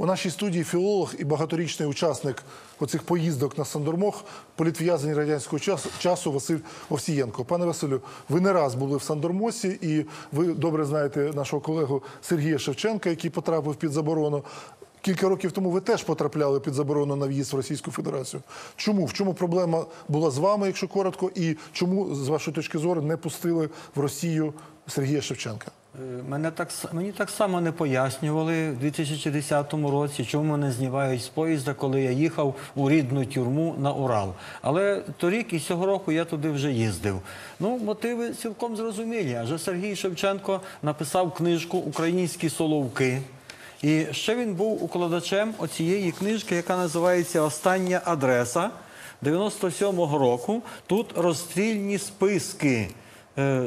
У нашій студії філолог і багаторічний учасник оцих поїздок на Сандормох, політв'язень радянського час- часу Василь Овсієнко. Пане Василю, ви не раз були в Сандормосі, і ви добре знаєте нашого колегу Сергія Шевченка, який потрапив під заборону. Кілька років тому ви теж потрапляли під заборону на в'їзд в Російську Федерацію. Чому? В чому проблема була з вами, якщо коротко, і чому, з вашої точки зору, не пустили в Росію Сергія Шевченка? Е, Мене так мені так само не пояснювали в 2010 році, чому мене знімають з поїзда, коли я їхав у рідну тюрму на Урал. Але торік і цього року я туди вже їздив. Ну, мотиви цілком зрозумілі. Адже Сергій Шевченко написав книжку Українські соловки. І ще він був укладачем оцієї книжки, яка називається Остання адреса 97-го року. Тут розстрільні списки. Е,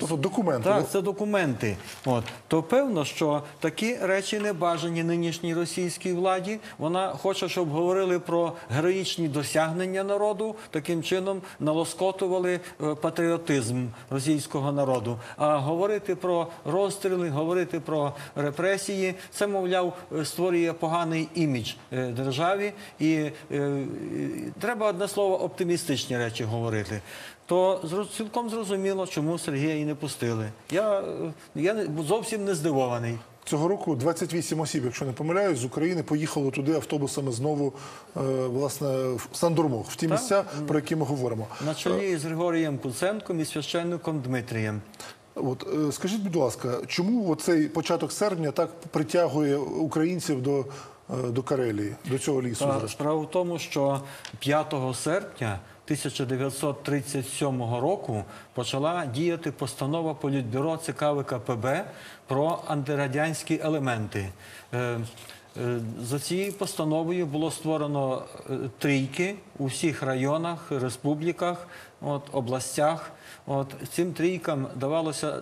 Тобто документи. так, це документи. От то певно, що такі речі не бажані нинішній російській владі. Вона хоче, щоб говорили про героїчні досягнення народу, таким чином налоскотували е, патріотизм російського народу. А говорити про розстріли, говорити про репресії, це мовляв е, створює поганий імідж державі, і треба одне слово оптимістичні речі говорити то цілком зрозуміло, чому Сергія і не пустили. Я, я зовсім не здивований. Цього року 28 осіб, якщо не помиляюсь, з України поїхало туди автобусами знову е, власне в Сандормох, в ті місця, про які ми говоримо. На чолі з Григорієм Куценком і священником Дмитрієм. От е, скажіть, будь ласка, чому цей початок серпня так притягує українців до, е, до Карелії, до цього лісу? Та справа в тому, що 5 серпня 1937 року почала діяти постанова Політбюро ЦК ВКПБ про антирадянські елементи. Е, е, За цією постановою було створено е, трійки у всіх районах, республіках, областях. От, цим трійкам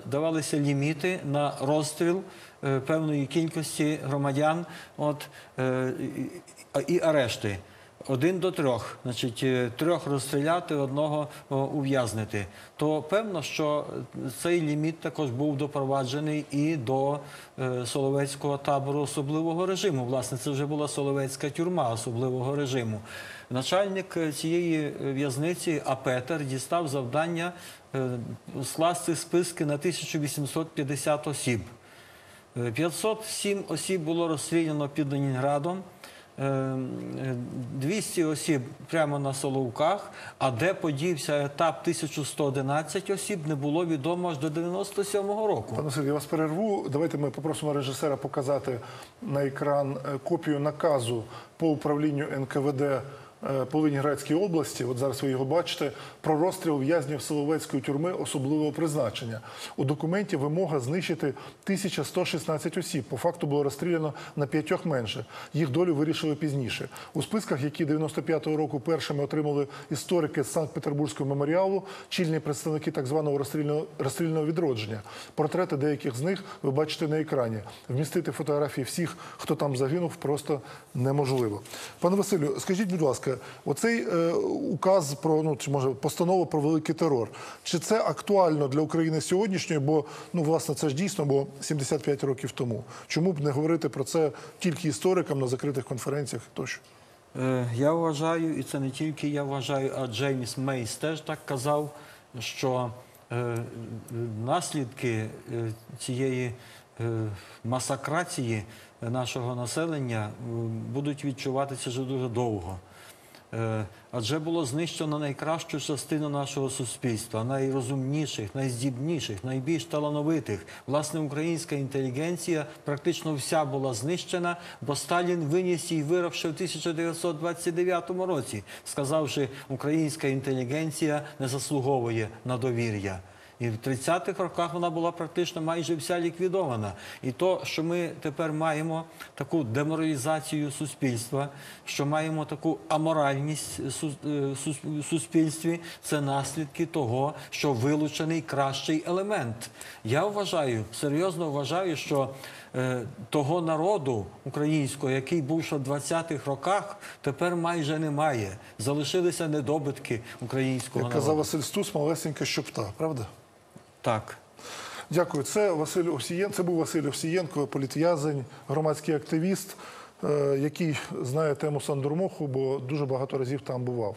давалися ліміти на розстріл певної кількості громадян і арешти. Один до трьох, значить, е, трьох розстріляти, одного ув'язнити. То певно, що цей ліміт також був допроваджений і до е, Соловецького табору особливого режиму. Власне, це вже була Соловецька тюрма особливого режиму. Начальник е, цієї в'язниці Апетер дістав завдання скласти списки на 1850 осіб. Е, 507 осіб було розстріляно під Ленінградом, 200 осіб прямо на Соловках, а де подівся етап 1111 осіб, не було відомо аж до 97-го року. Пане Сергій, я вас перерву. Давайте ми попросимо режисера показати на екран е, копію наказу по управлінню НКВД е, по області. От зараз ви його бачите про розстріл в'язнів Соловецької тюрми особливого призначення. У документі вимога знищити 1116 осіб. По факту було розстріляно на п'ятьох менше. Їх долю вирішили пізніше. У списках, які 95-го року першими отримали історики з Санкт-Петербурзького меморіалу, чільні представники так званого розстрільного, розстрільного відродження. Портрети деяких з них ви бачите на екрані. Вмістити фотографії всіх, хто там загинув, просто неможливо. Пане Василю, скажіть, будь ласка, оцей е, указ про ну чи може постанова про великий терор. Чи це актуально для України сьогоднішньої? Бо ну власне це ж дійсно було 75 років тому. Чому б не говорити про це тільки історикам на закритих конференціях тощо? Е, Я вважаю, і це не тільки я вважаю, а Джеймс Мейс теж так казав, що е, наслідки цієї масакрації нашого населення будуть відчуватися вже дуже довго. Е, Адже було знищено найкращу частину нашого суспільства, найрозумніших, найздібніших, найбільш талановитих. Власне, українська інтелігенція практично вся була знищена, бо Сталін виніс її вирок ще в 1929 році, сказавши, українська інтелігенція не заслуговує на довір'я. І в 30-х роках вона була практично майже вся ліквідована. І то, що ми тепер маємо таку деморалізацію суспільства, що маємо таку аморальність е, сус- в суспільстві, це наслідки того, що вилучений кращий елемент. Я вважаю, серйозно вважаю, що е, того народу українського, який був ще в 20-х роках, тепер майже немає. Залишилися недобитки українського Як казав. Василь Стус, малесенька щопта, правда? Так. Дякую. Це Василь Овсієнко. Це був Василь Овсієнко, політв'язень, громадський активіст. е, який знає тему Сандурмоху, бо дуже багато разів там бував.